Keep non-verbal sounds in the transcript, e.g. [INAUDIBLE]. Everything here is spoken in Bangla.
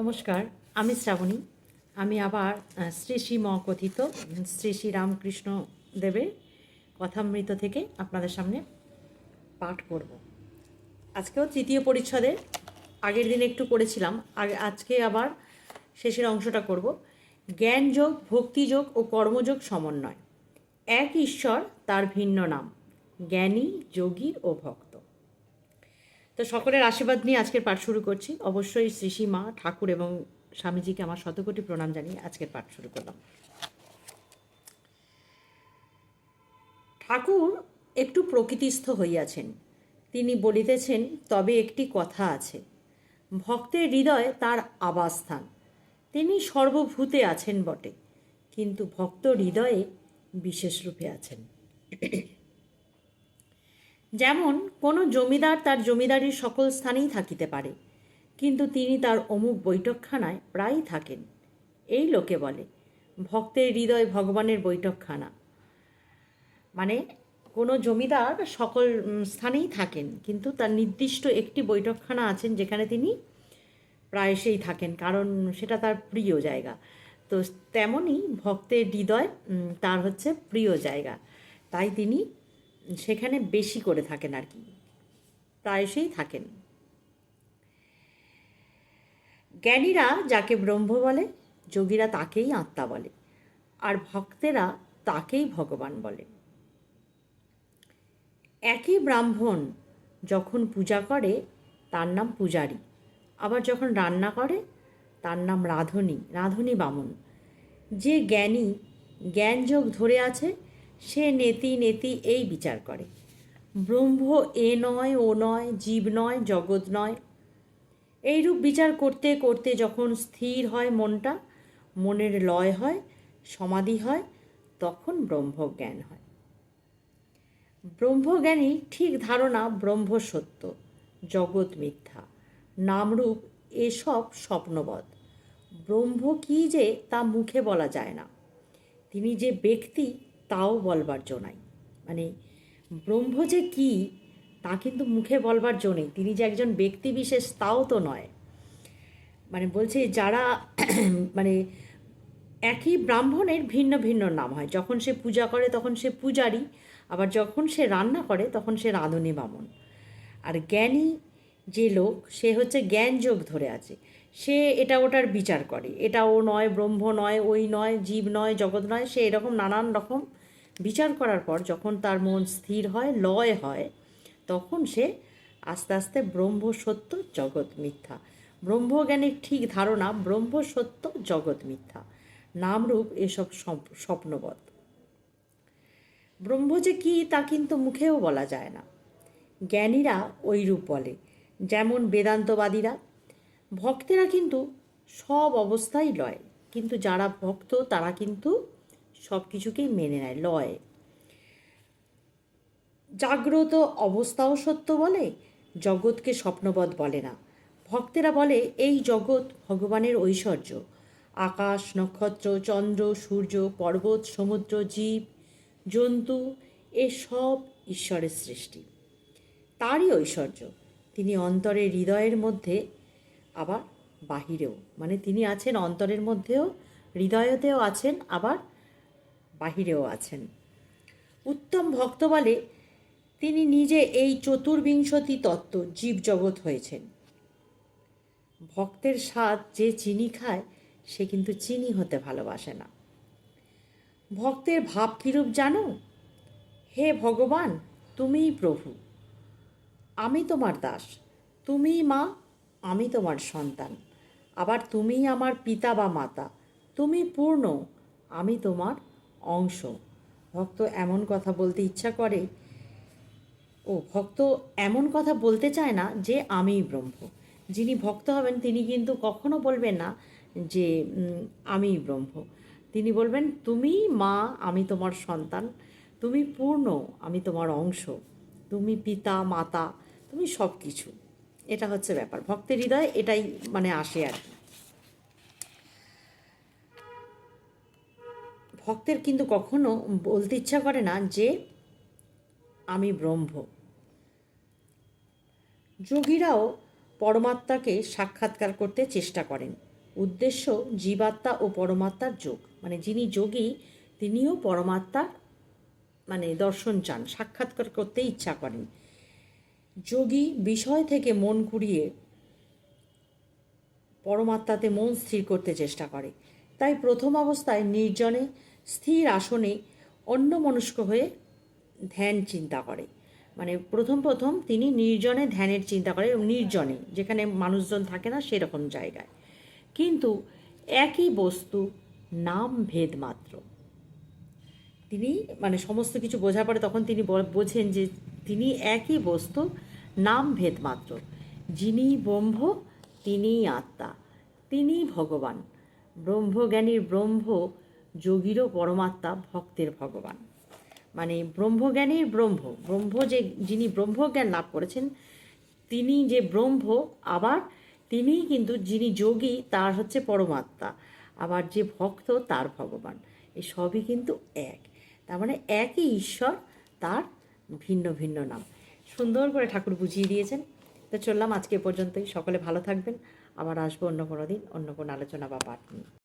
নমস্কার, আমি শ্রাবণী। আমি আবার শ্রী শ্রী মকথিত শ্রী শ্রী রামকৃষ্ণ দেবের কথামৃত থেকে আপনাদের সামনে পাঠ করব। আজকেও তৃতীয় পরিচ্ছদে, আগের দিন একটু করেছিলাম আজকে আবার শেষের অংশটা করব। জ্ঞানযোগ, ভক্তিযোগ ও কর্মযোগ সমন্বয়। এক ঈশ্বর, তার ভিন্ন নাম। জ্ঞানী, যোগী ও ভক্ত। তো সকলের আশীর্বাদ নিয়ে আজকের পাঠ শুরু করছি। অবশ্যই শ্রী শ্রী মা, ঠাকুর এবং স্বামীজিকে আমার শতকোটি প্রণাম জানিয়ে আজকের পাঠ শুরু করলাম। ঠাকুর একটু প্রকৃতিস্থ হইয়াছেন। তিনি বলিতেছেন, তবে একটি কথা আছে। ভক্তের হৃদয় তার আবাসস্থান। তিনি সর্বভূতে আছেন বটে, কিন্তু ভক্ত হৃদয়ে বিশেষ রূপে আছেন। যেমন, কোনো জমিদার তার জমিদারির সকল স্থানেই থাকিতে পারে, কিন্তু তিনি তার অমুক বৈঠকখানায় প্রায়ই থাকেন। এই লোকে বলে, ভক্তের হৃদয় ভগবানের বৈঠকখানা। মানে কোনো জমিদার সকল স্থানেই থাকেন, কিন্তু তার নির্দিষ্ট একটি বৈঠকখানা আছেন যেখানে তিনি প্রায়শই থাকেন, কারণ সেটা তার প্রিয় জায়গা। তো তেমনই ভক্তের হৃদয় তার হচ্ছে প্রিয় জায়গা। তাই তিনি সেখানে বেশি করে থাকেন আর কি। প্রায়শই থাকেন। জ্ঞানীরা যাকে ব্রহ্ম বলে, যোগীরা তাকেই আত্মা বলে, আর ভক্তেরা তাকেই ভগবান বলে। একই ব্রাহ্মণ যখন পূজা করে, তার নাম পূজারী। আবার যখন রান্না করে, তার নাম রাধুনী রাধুনী বামন। যে জ্ঞানী, জ্ঞানযোগ ধরে আছে সে নেতি নেতি এই বিচার করে। ব্রহ্ম এ নয়, ও নয়, জীব নয়, জগৎ নয়। এইরূপ বিচার করতে করতে যখন স্থির হয় মনটা, মনের লয় হয়, সমাধি হয়, তখন ব্রহ্মজ্ঞান হয়। ব্রহ্মজ্ঞানী ঠিক ধারণা ব্রহ্ম সত্য, জগৎ মিথ্যা, নামরূপ এসব স্বপ্নবধ। ব্রহ্ম কী যে তা মুখে বলা যায় না। তিনি যে ব্যক্তি তাও বলবার জো নাই। মানে ব্রহ্ম যে কী, তা কিন্তু মুখে বলবার জো নেই। তিনি যে একজন ব্যক্তি বিশেষ, তাও তো নয়। মানে বলছে যারা [CLEARS THROAT] মানে একই ব্রাহ্মণের ভিন্ন ভিন্ন নাম হয়। যখন সে পূজা করে, তখন সে পূজারী। আবার যখন সে রান্না করে, তখন সে রাঁধুনি বামন। আর জ্ঞানী যে লোক, সে হচ্ছে জ্ঞান যোগ ধরে আছে। সে এটা ওটার বিচার করে। এটা ও নয়, ব্রহ্ম নয়, ওই নয়, জীব নয়, জগৎ নয়, সে এরকম নানান রকম বিচার করার পর যখন তার মন স্থির হয়, লয় হয়, তখন সে আস্তে আস্তে ব্রহ্ম সত্য জগৎ মিথ্যা। ব্রহ্মজ্ঞানের ঠিক ধারণা ব্রহ্ম সত্য জগৎ মিথ্যা। নামরূপ এসব স্বপ- স্বপ্নবৎ। ব্রহ্ম যে কী, তা কিন্তু মুখেও বলা যায় না। জ্ঞানীরা ওই রূপ বলে, যেমন বেদান্তবাদীরা। ভক্তেরা কিন্তু সব অবস্থাই লয়, কিন্তু যারা ভক্ত, তারা কিন্তু সব কিছুকেই মেনে নেয়, লয়। জাগ্রত অবস্থাও সত্য বলে, জগৎকে স্বপ্নবধ বলে না। ভক্তেরা বলে, এই জগৎ ভগবানের ঐশ্বর্য। আকাশ, নক্ষত্র, চন্দ্র, সূর্য, পর্বত, সমুদ্র, জীব, জন্তু, এ সব ঈশ্বরের সৃষ্টি। তারই ঐশ্বর্য। তিনি অন্তরের হৃদয়ের মধ্যে আবার বাহিরেও মানে তিনি আছেন অন্তরের মধ্যেও, হৃদয়তেও আছেন আবার বাহিরেও আছেন। উত্তম ভক্ত বলে তিনি নিজে এই চতুর্বিংশতি তত্ত্ব জীবজগৎ হয়েছেন। ভক্তের স্বাদ যে চিনি খায়, সে কিন্তু চিনি হতে ভালোবাসে না। ভক্তের ভাব কিরূপ জানো? হে ভগবান, তুমিই প্রভু। আমি তোমার দাস, তুমিই মা, আমি তোমার সন্তান। আবার তুমিই আমার পিতা বা মাতা, তুমি পূর্ণ, আমি তোমার অংশ। ভক্ত এমন কথা বলতে ইচ্ছা করে। ও, ভক্ত এমন কথা বলতে চায় না যে আমিই ব্রহ্ম। যিনি ভক্ত হবেন, তিনি কিন্তু কখনো বলবেন না যে আমিই ব্রহ্ম। তিনি বলবেন, তুমি মা, আমি তোমার সন্তান। তুমি পূর্ণ, আমি তোমার অংশ। তুমি পিতা, মাতা, তুমি সব কিছু এটা হচ্ছে ব্যাপার। ভক্তের হৃদয়ে এটাই মানে আসে আর কি। ভক্তের কিন্তু কখনো বলতে ইচ্ছা করে না যে আমি ব্রহ্ম। যোগীরাও পরমাত্মাকে সাক্ষাৎকার করতে চেষ্টা করেন। উদ্দেশ্য জীবাত্মা ও পরমাত্মার যোগ। মানে যিনি যোগী, তিনিও পরমাত্মার মানে দর্শন চান, সাক্ষাৎকার করতে ইচ্ছা করেন। যোগী বিষয় থেকে মন ঘুরিয়ে পরমাত্মাতে মন স্থির করতে চেষ্টা করে। তাই প্রথম অবস্থায় নির্জনে স্থির আসনে অন্য মনস্ক হয়ে ধ্যান চিন্তা করে। মানে প্রথম প্রথম তিনি নির্জনে ধ্যানের চিন্তা করে নির্জনে, যেখানে মানুষজন থাকে না সেরকম জায়গায়। কিন্তু একই বস্তু, নাম ভেদ মাত্র। তিনি মানে সমস্ত কিছু বোঝার পরে তখন তিনি বোঝেন যে তিনি একই বস্তু, নাম ভেদ মাত্র। যিনি ব্রহ্ম, তিনিই আত্মা, তিনিই ভগবান। ব্রহ্মজ্ঞানীর ব্রহ্ম যোগীরও পরমাত্মা ভক্তের ভগবান। মানে ব্রহ্মজ্ঞানীর ব্রহ্ম। ব্রহ্ম যে, যিনি ব্রহ্মজ্ঞান লাভ করেছেন, তিনি যে ব্রহ্ম, আবার তিনিই কিন্তু যিনি যোগী, তার হচ্ছে পরমাত্মা। আবার যে ভক্ত, তার ভগবান। এই সবই কিন্তু এক। তার মানে একই ঈশ্বর, তার ভিন্ন ভিন্ন নাম। সুন্দর করে ঠাকুর বুঝিয়ে দিয়েছেন। তো চললাম আজকে পর্যন্তই। সকলে ভালো থাকবেন। আবার আসব অন্য কোনো দিন, অন্য কোনো আলোচনা বা পাঠ নিয়ে।